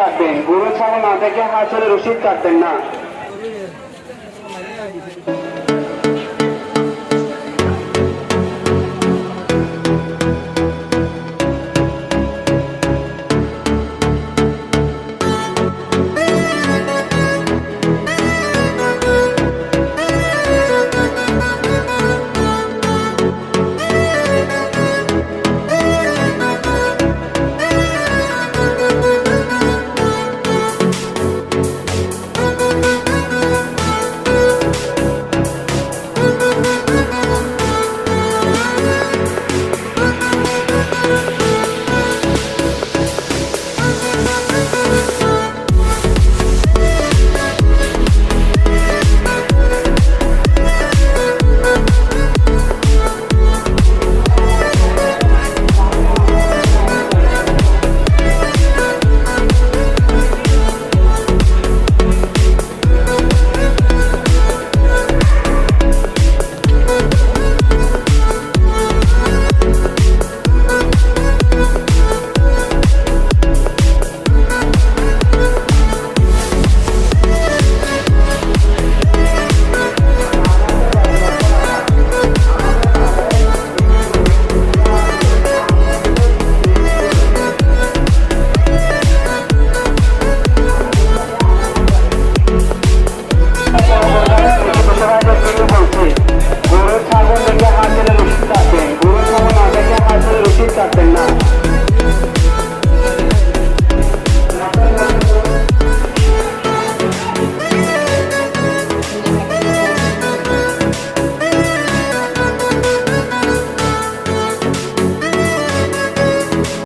কাটবেন। গরু ছাগল না দেখে হাসলে রশিদ কাটবেন না।